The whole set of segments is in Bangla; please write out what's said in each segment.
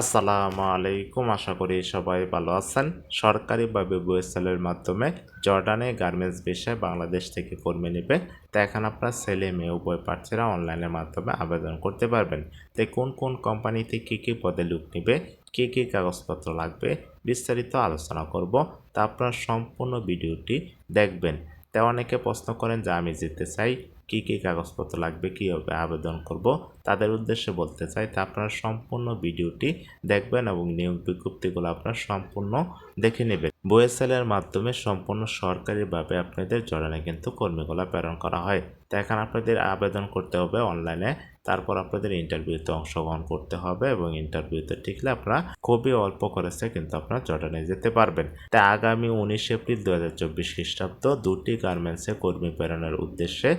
আসসালামু আলাইকুম, আশা করি সবাই ভালো আছেন। সরকারিভাবে বুয়েসেলের মাধ্যমে জর্ডানে গার্মেন্টস বিষয়ে বাংলাদেশ থেকে কর্মী নেবে। তো এখন আপনার ছেলে, মেয়ে, উভয় প্রার্থীরা অনলাইনের মাধ্যমে আবেদন করতে পারবেন। তো কোন কোন কোম্পানিতে কী কী পদে লুক নেবে, কী কী কাগজপত্র লাগবে, বিস্তারিত আলোচনা করব। তা আপনার সম্পূর্ণ ভিডিওটি দেখবেন। তা অনেকে প্রশ্ন করেন যে আমি যেতে চাই, কী কী কাগজপত্র লাগবে, কীভাবে আবেদন করব। তাদের উদ্দেশ্যে বলতে চাই তা আপনারা সম্পূর্ণ ভিডিওটি দেখবেন এবং নিয়োগ বিজ্ঞপ্তিগুলো আপনার সম্পূর্ণ দেখে নেবেন। বইএসএলের মাধ্যমে সম্পূর্ণ সরকারিভাবে আপনাদের জড়ানে কিন্তু কর্মীগুলো প্রেরণ করা হয়। তা এখন আপনাদের আবেদন করতে হবে অনলাইনে, তারপর আপনাদের ইন্টারভিউতে অংশগ্রহণ করতে হবে এবং ইন্টারভিউতে টিকলে আপনারা খুবই অল্প খরচে কিন্তু আপনারা জর্ডানে যেতে পারবেন। তাই আগামী উনিশ এপ্রিল দু হাজার চব্বিশ খ্রিস্টাব্দ দুটি গার্মেন্টসে কর্মী প্রেরণের উদ্দেশ্যে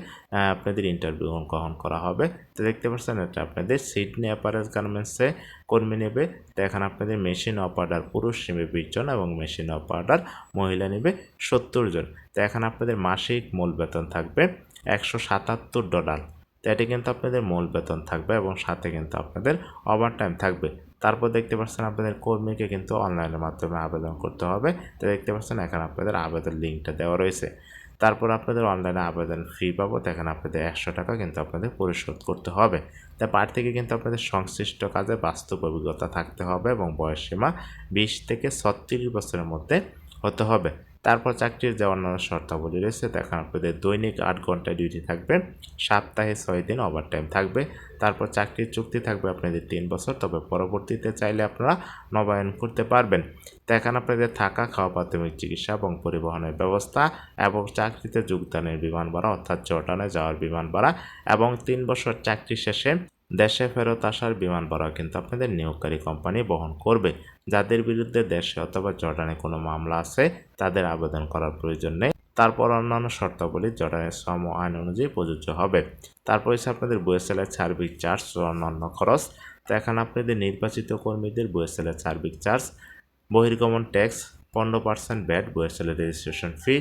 আপনাদের ইন্টারভিউ গ্রহণ করা হবে। তো দেখতে পাচ্ছেন এটা আপনাদের সিডনি অ্যাপারেলস গার্মেন্টসে কর্মী নেবে। তো এখানে আপনাদের মেশিন অপারেটার পুরুষ নেবে বিশ জন এবং মেশিন অপারেটার মহিলা নেবে সত্তর জন। তো এখানে আপনাদের মাসিক মূল বেতন থাকবে একশো সাতাত্তর ডলার তো এটি কিন্তু আপনাদের মূল বেতন থাকবে এবং সাথে কিন্তু আপনাদের ওভার টাইম থাকবে। তারপর দেখতে পাচ্ছেন আপনাদের কর্মীকে কিন্তু অনলাইনের মাধ্যমে আবেদন করতে হবে। তো দেখতে পাচ্ছেন এখানে আপনাদের আবেদন লিঙ্কটা দেওয়া রয়েছে। তারপর আপনাদের অনলাইনে আবেদন ফি পাবো দেখেন আপনাদের একশো টাকা কিন্তু আপনাদের পরিশোধ করতে হবে। তা পার থেকে কিন্তু আপনাদের সংশ্লিষ্ট কাজে বাস্তব অভিজ্ঞতা থাকতে হবে এবং বয়সসীমা বিশ থেকে ছত্রিশ বছরের মধ্যে হতে হবে। তারপর চাকরির যে অন্যান্য শর্তাবলী রয়েছে। দেখেন আপনাদের দৈনিক আট ঘণ্টা ডিউটি থাকবে। সপ্তাহে ছয় দিন ওভার টাইম থাকবে। তারপর চাকরির চুক্তি থাকবে আপনাদের তিন বছর। তবে পরবর্তীতে চাইলে আপনারা নবায়ন করতে পারবেন। তো এখানে আপনাদের থাকা, খাওয়া, প্রাথমিক চিকিৎসা এবং পরিবহনের ব্যবস্থা এবং চাকরিতে যোগদানের বিমান ভাড়া অর্থাৎ জর্ডানে যাওয়ার বিমান ভাড়া এবং তিন বছর চাকরি শেষে দেশে ফেরত আসার বিমান ভাড়া কিন্তু আপনাদের নিয়োগকারী কোম্পানি বহন করবে। যাদের বিরুদ্ধে দেশে অথবা জর্ডানে কোনো মামলা আছে, তাদের আবেদন করার প্রয়োজন নেই। তারপর অন্যান্য শর্তাবলী জর্ডানের শ্রম আইন অনুযায়ী প্রযোজ্য হবে। তারপর হচ্ছে আপনাদের বুয়েসেলের সার্ভিস চার্জ অন্যান্য খরচ। তো এখানে আপনাদের নির্বাচিত কর্মীদের বুয়েসেলের সার্ভিস চার্জ, বহির্গমন ট্যাক্স, পনেরো percent VAT বুয়েসেলের registration fee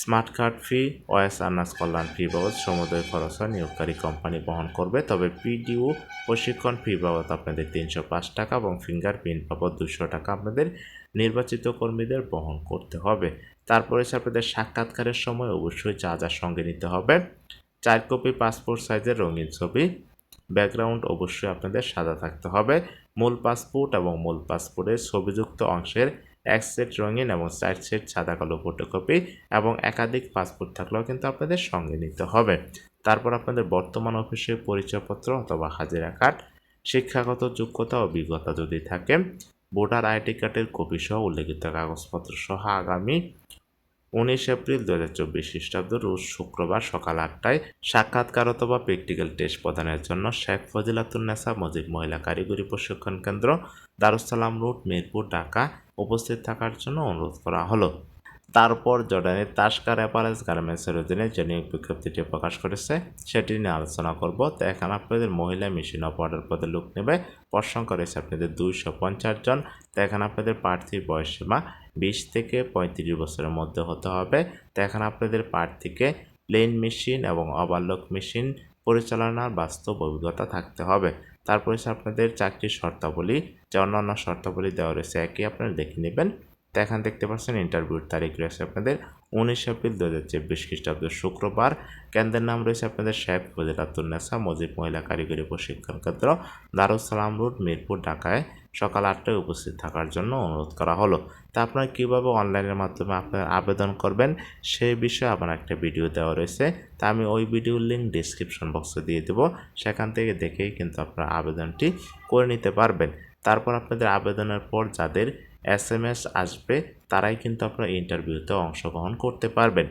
smart card fee OS আনাস কল্যাণ ফি বাবদ সমুদয় খরচ নিয়োগকারী কোম্পানি বহন করবে। তবে পিডিও প্রশিক্ষণ ফি বাবদ আপনাদের তিনশো পাঁচ টাকা এবং ফিঙ্গারপ্রিন্ট বাবদ দুশো টাকা আপনাদের নির্বাচিত কর্মীদের বহন করতে হবে। তারপরে হচ্ছে আপনাদের সাক্ষাৎকারের সময় অবশ্যই যা যা সঙ্গে নিতে হবে। চার কপি পাসপোর্ট সাইজের রঙিন ছবি, ব্যাকগ্রাউন্ড অবশ্যই আপনাদের সাদা থাকতে হবে। মূল পাসপোর্ট এবং মূল পাসপোর্টের ছবিযুক্ত অংশের এক সেট রঙিন এবং চার সেট সাদা কালো ফটোকপি এবং একাধিক পাসপোর্ট থাকলেও কিন্তু আপনাদের সঙ্গে নিতে হবে। তারপর আপনাদের বর্তমান অফিসের পরিচয়পত্র অথবা হাজিরা কার্ড শিক্ষাগত যোগ্যতা অভিজ্ঞতা যদি থাকে ভোটার আইডি কার্ডের কপি সহ উল্লেখিত কাগজপত্র সহ আগামী উনিশ এপ্রিল দু হাজার চব্বিশ খ্রিস্টাব্দ, রোজ শুক্রবার সকাল আটটায় সাক্ষাৎকার অথবা প্র্যাকটিক্যাল টেস্ট প্রদানের জন্য শেখ ফজিলাতুন্নেসা মজিদ মহিলা কারিগরি প্রশিক্ষণ কেন্দ্র দারুসালাম রোড, মিরপুর, ঢাকা উপস্থিত থাকার জন্য অনুরোধ করা হলো। তারপর জর্ডানের তাস্কার অ্যাপারেলস গার্মেন্টসের অধীনে যে নিয়োগ বিজ্ঞপ্তিটি প্রকাশ করেছে। সেটি নিয়ে আলোচনা করব। তো এখানে আপনাদের মহিলা মেশিন অপারেটর পদে লোক নেবে। সংখ্যা রয়েছে আপনাদের দুইশো পঞ্চাশ জন। তো এখানে আপনাদের প্রার্থীর বয়স সীমা বিশ থেকে পঁয়ত্রিশ বছরের মধ্যে হতে হবে। তো এখানে আপনাদের প্রার্থীকে প্লেন মেশিন এবং ওভারলক মেশিন পরিচালনার বাস্তব অভিজ্ঞতা থাকতে হবে। তারপরে আপনাদের চাকরির শর্তাবলী। যে অন্যান্য শর্তাবলী দেওয়া রয়েছে, একই আপনারা দেখে নেবেন। তো এখানে দেখতে পাচ্ছেন ইন্টারভিউর তারিখ রয়েছে আপনাদের উনিশ এপ্রিল দু হাজার চব্বিশ খ্রিস্টাব্দ শুক্রবার। কেন্দ্রের নাম রয়েছে আপনাদের শেখ ফজিলাতুন্নেসা মজিব মহিলা কারিগরি প্রশিক্ষণ কেন্দ্র, দারুসালাম রোড, মিরপুর, ঢাকায় সকাল আটটায় উপস্থিত থাকার জন্য অনুরোধ করা হলো। তা আপনারা কীভাবে অনলাইনের মাধ্যমে আপনার আবেদন করবেন সেই বিষয়ে আমার একটা ভিডিও দেওয়া রয়েছে। তা আমি ওই ভিডিওর লিঙ্ক ডিসক্রিপশন বক্সে দিয়ে দেবো। সেখান থেকে দেখেই কিন্তু আপনারা আবেদনটি করে নিতে পারবেন। তারপর আপনাদের আবেদনের পর যাদের এস এম এস আসবে তারাই কিন্তু আপনারা ইন্টারভিউতে অংশগ্রহণ করতে পারবেন।